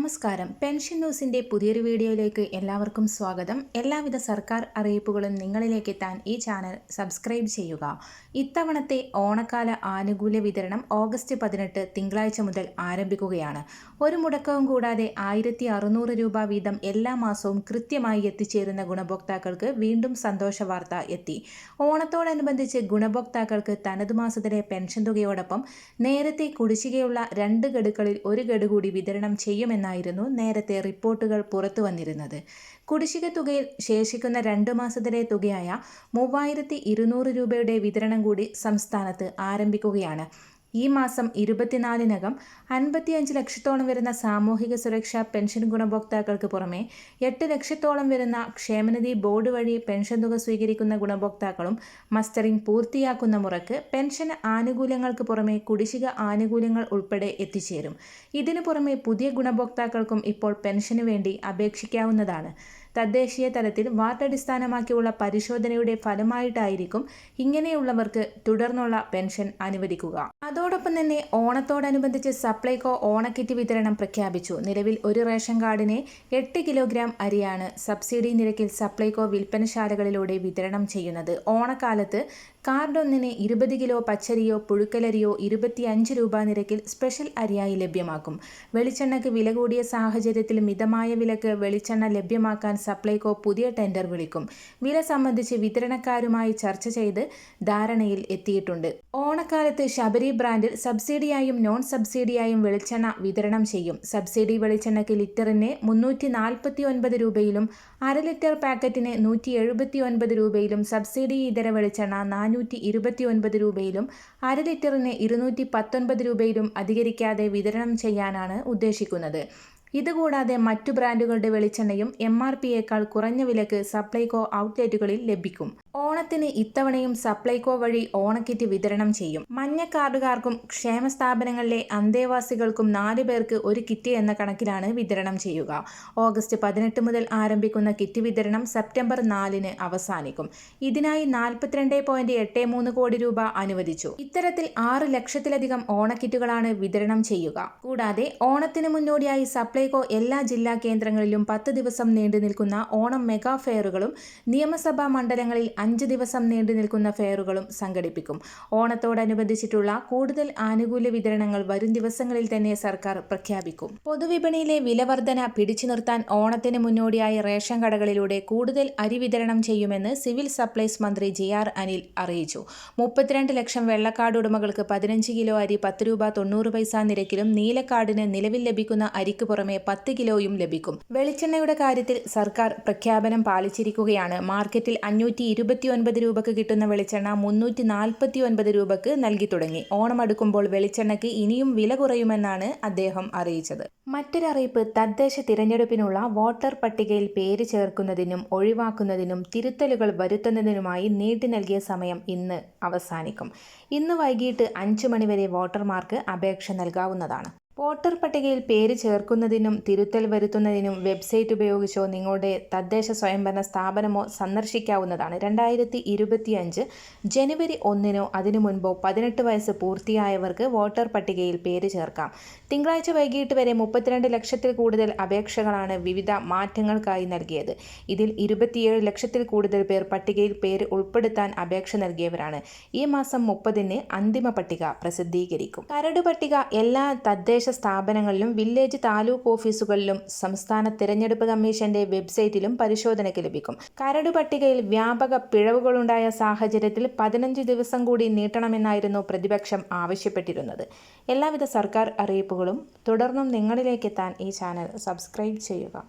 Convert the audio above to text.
നമസ്കാരം. പെൻഷൻ ന്യൂസിന്റെ പുതിയൊരു വീഡിയോയിലേക്ക് എല്ലാവർക്കും സ്വാഗതം. എല്ലാവിധ സർക്കാർ അറിയിപ്പുകളും നിങ്ങളിലേക്ക് എത്താൻ ഈ ചാനൽ സബ്സ്ക്രൈബ് ചെയ്യുക. ഇത്തവണത്തെ ഓണക്കാല ആനുകൂല്യ വിതരണം ഓഗസ്റ്റ് പതിനെട്ട് തിങ്കളാഴ്ച മുതൽ ആരംഭിക്കുകയാണ്. ഒരു മുടക്കവും കൂടാതെ ആയിരത്തി അറുന്നൂറ് രൂപ വീതം എല്ലാ മാസവും കൃത്യമായി എത്തിച്ചേരുന്ന ഗുണഭോക്താക്കൾക്ക് വീണ്ടും സന്തോഷ വാർത്ത എത്തി. ഓണത്തോടനുബന്ധിച്ച് ഗുണഭോക്താക്കൾക്ക് തനതു മാസത്തിലെ പെൻഷൻ തുകയോടൊപ്പം നേരത്തെ കുടിശ്ശികയുള്ള രണ്ട് ഗഡുക്കളിൽ ഒരു ഗഡു കൂടി വിതരണം ചെയ്യുമെന്നായിരുന്നു നേരത്തെ റിപ്പോർട്ടുകൾ പുറത്തു വന്നിരുന്നത്. കുടിശ്ശിക തുകയിൽ ശേഷിക്കുന്ന രണ്ട് മാസത്തിലെ തുകയായ മൂവായിരത്തി ഇരുന്നൂറ് രൂപയുടെ വിതരണം കൂടി സംസ്ഥാനത്ത് ആരംഭിക്കുകയാണ്. ഈ മാസം ഇരുപത്തിനാലിനകം അൻപത്തിയഞ്ച് ലക്ഷത്തോളം വരുന്ന സാമൂഹിക സുരക്ഷാ പെൻഷൻ ഗുണഭോക്താക്കൾക്ക് പുറമെ എട്ട് ലക്ഷത്തോളം വരുന്ന ക്ഷേമനിധി ബോർഡ് വഴി പെൻഷൻ തുക സ്വീകരിക്കുന്ന ഗുണഭോക്താക്കളും മസ്റ്ററിംഗ് പൂർത്തിയാക്കുന്ന മുറക്ക് പെൻഷൻ ആനുകൂല്യങ്ങൾക്ക് പുറമെ കുടിശ്ശിക ആനുകൂല്യങ്ങൾ ഉൾപ്പെടെ എത്തിച്ചേരും. ഇതിനു പുറമെ പുതിയ ഗുണഭോക്താക്കൾക്കും ഇപ്പോൾ പെൻഷന് വേണ്ടി അപേക്ഷിക്കാവുന്നതാണ്. തദ്ദേശീയ തലത്തിൽ വാർഡടിസ്ഥാനമാക്കിയുള്ള പരിശോധനയുടെ ഫലമായിട്ടായിരിക്കും ഇങ്ങനെയുള്ളവർക്ക് തുടർന്നുള്ള പെൻഷൻ അനുവദിക്കുക. അതോടൊപ്പം തന്നെ ഓണത്തോടനുബന്ധിച്ച് സപ്ലൈകോ ഓണക്കിറ്റ് വിതരണം പ്രഖ്യാപിച്ചു. നിലവിൽ ഒരു റേഷൻ കാർഡിന് എട്ട് കിലോഗ്രാം അരിയാണ് സബ്സിഡി നിരക്കിൽ സപ്ലൈകോ വിൽപ്പനശാലകളിലൂടെ വിതരണം ചെയ്യുന്നത്. ഓണക്കാലത്ത് കാർഡ് ഒന്നിന് ഇരുപത് കിലോ പച്ചരിയോ പുഴുക്കലരിയോ ഇരുപത്തിയഞ്ച് രൂപ നിരക്കിൽ സ്പെഷ്യൽ അരിയായി ലഭ്യമാക്കും. വെളിച്ചെണ്ണയ്ക്ക് വില കൂടിയ സാഹചര്യത്തിൽ മിതമായ വിലക്ക് വെളിച്ചെണ്ണ ലഭ്യമാക്കാൻ സപ്ലൈകോ പുതിയ ടെൻഡർ വിളിക്കും. വില സംബന്ധിച്ച് വിതരണക്കാരുമായി ചർച്ച ചെയ്ത് ധാരണയിൽ എത്തിയിട്ടുണ്ട്. ഓണക്കാലത്ത് ശബരി ബ്രാൻഡിൽ സബ്സിഡിയായും നോൺ സബ്സിഡിയായും വെളിച്ചെണ്ണ വിതരണം ചെയ്യും. സബ്സിഡി വെളിച്ചെണ്ണയ്ക്ക് ലിറ്ററിന് മുന്നൂറ്റി നാൽപ്പത്തി ഒൻപത് രൂപയിലും അര ലിറ്റർ പാക്കറ്റിന് നൂറ്റി എഴുപത്തി ഒൻപത് രൂപയിലും സബ്സിഡി ഇതര വെളിച്ചെണ്ണ നാനൂറ്റി ഇരുപത്തി ഒൻപത് രൂപയിലും അര ലിറ്ററിന് ഇരുന്നൂറ്റി പത്തൊൻപത് രൂപയിലും അധികരിക്കാതെ വിതരണം ചെയ്യാനാണ് ഉദ്ദേശിക്കുന്നത്. ഇതുകൂടാതെ മറ്റു ബ്രാൻഡുകളുടെ വെളിച്ചെണ്ണയും എം ആർ പിയേക്കാൾ കുറഞ്ഞ വിലക്ക് സപ്ലൈകോ ഔട്ട്ലെറ്റുകളിൽ ലഭിക്കും. ഓണത്തിന് ഇത്തവണയും സപ്ലൈകോ വഴി ഓണക്കിറ്റ് വിതരണം ചെയ്യും. മഞ്ഞ കാർഡുകാർക്കും ക്ഷേമ സ്ഥാപനങ്ങളിലെ അന്തേവാസികൾക്കും നാല് പേർക്ക് ഒരു കിറ്റ് എന്ന കണക്കിലാണ് വിതരണം ചെയ്യുക. ഓഗസ്റ്റ് പതിനെട്ട് മുതൽ ആരംഭിക്കുന്ന കിറ്റ് വിതരണം സെപ്റ്റംബർ നാലിന് അവസാനിക്കും. ഇതിനായി നാൽപ്പത്തിരണ്ട് പോയിന്റ് എട്ട് മൂന്ന് കോടി രൂപ അനുവദിച്ചു. ഇത്തരത്തിൽ ആറ് ലക്ഷത്തിലധികം ഓണക്കിറ്റുകളാണ് വിതരണം ചെയ്യുക. കൂടാതെ ഓണത്തിന് മുന്നോടിയായി സപ്ലൈകോ എല്ലാ ജില്ലാ കേന്ദ്രങ്ങളിലും പത്ത് ദിവസം നീണ്ടു നിൽക്കുന്ന ഓണം മെഗാ ഫെയറുകളും നിയമസഭാ മണ്ഡലങ്ങളിൽ അഞ്ച് ദിവസം നീണ്ടു നിൽക്കുന്ന ഫെയറുകളും സംഘടിപ്പിക്കും. ഓണത്തോടനുബന്ധിച്ചിട്ടുള്ള കൂടുതൽ ആനുകൂല്യ വിതരണങ്ങൾ വരും ദിവസങ്ങളിൽ തന്നെ സർക്കാർ പ്രഖ്യാപിക്കും. പൊതുവിപണിയിലെ വിലവർധന പിടിച്ചു നിർത്താൻ ഓണത്തിന് മുന്നോടിയായി റേഷൻ കടകളിലൂടെ കൂടുതൽ അരി വിതരണം ചെയ്യുമെന്ന് സിവിൽ സപ്ലൈസ് മന്ത്രി ജെ ആർ അനിൽ അറിയിച്ചു. മുപ്പത്തിരണ്ട് ലക്ഷം വെള്ളക്കാട് ഉടമകൾക്ക് പതിനഞ്ച് കിലോ അരി പത്ത് രൂപ തൊണ്ണൂറ് പൈസ നിരക്കിലും നീലക്കാടിന് നിലവിൽ ലഭിക്കുന്ന അരിക്ക് പുറമെ പത്ത് കിലോയും ലഭിക്കും. വെളിച്ചെണ്ണയുടെ കാര്യത്തിൽ സർക്കാർ പ്രഖ്യാപനം പാലിച്ചിരിക്കുകയാണ്. മാർക്കറ്റിൽ അഞ്ഞൂറ്റി ഇരുപത്തിയൊൻപത് രൂപക്ക് കിട്ടുന്ന വെളിച്ചെണ്ണ മുന്നൂറ്റി നാൽപ്പത്തി ഒൻപത് രൂപക്ക് നൽകി തുടങ്ങി. ഓണം അടുക്കുമ്പോൾ വെളിച്ചെണ്ണയ്ക്ക് ഇനിയും വില കുറയുമെന്നാണ് അദ്ദേഹം അറിയിച്ചത്. മറ്റൊരറിയിപ്പ് തദ്ദേശ തിരഞ്ഞെടുപ്പിനുള്ള വോട്ടർ പട്ടികയിൽ പേര് ചേർക്കുന്നതിനും ഒഴിവാക്കുന്നതിനും തിരുത്തലുകൾ വരുത്തുന്നതിനുമായി നീട്ടി നൽകിയ സമയം ഇന്ന് അവസാനിക്കും. ഇന്ന് വൈകിട്ട് അഞ്ചു മണിവരെ വോട്ടർമാർക്ക് അപേക്ഷ നൽകാവുന്നതാണ്. വോട്ടർ പട്ടികയിൽ പേര് ചേർക്കുന്നതിനും തിരുത്തൽ വരുത്തുന്നതിനും വെബ്സൈറ്റ് ഉപയോഗിച്ചോ നിങ്ങളുടെ തദ്ദേശ സ്വയംഭരണ സ്ഥാപനമോ സന്ദർശിക്കാവുന്നതാണ്. രണ്ടായിരത്തി ഇരുപത്തി അഞ്ച് ജനുവരി ഒന്നിനോ അതിനു മുൻപോ പതിനെട്ട് വയസ്സ് പൂർത്തിയായവർക്ക് വോട്ടർ പട്ടികയിൽ പേര് ചേർക്കാം. തിങ്കളാഴ്ച വൈകിട്ട് വരെ മുപ്പത്തിരണ്ട് ലക്ഷത്തിൽ കൂടുതൽ അപേക്ഷകളാണ് വിവിധ മാറ്റങ്ങൾക്കായി നൽകിയത്. ഇതിൽ ഇരുപത്തിയേഴ് ലക്ഷത്തിൽ കൂടുതൽ പേർ പട്ടികയിൽ പേര് ഉൾപ്പെടുത്താൻ അപേക്ഷ നൽകിയവരാണ്. ഈ മാസം മുപ്പതിന് അന്തിമ പട്ടിക പ്രസിദ്ധീകരിക്കും. കരട് പട്ടിക എല്ലാ തദ്ദേശ സ്ഥാപനങ്ങളിലും വില്ലേജ് താലൂക്ക് ഓഫീസുകളിലും സംസ്ഥാന തിരഞ്ഞെടുപ്പ് കമ്മീഷന്റെ വെബ്സൈറ്റിലും പരിശോധനയ്ക്ക് ലഭിക്കും. കരട് പട്ടികയിൽ വ്യാപക പിഴവുകളുണ്ടായ സാഹചര്യത്തിൽ പതിനഞ്ച് ദിവസം കൂടി നീട്ടണമെന്നായിരുന്നു പ്രതിപക്ഷം ആവശ്യപ്പെട്ടിരുന്നത്. എല്ലാവിധ സർക്കാർ അറിയിപ്പുകളും തുടർന്നും നിങ്ങളിലേക്കെത്താൻ ഈ ചാനൽ സബ്സ്ക്രൈബ് ചെയ്യുക.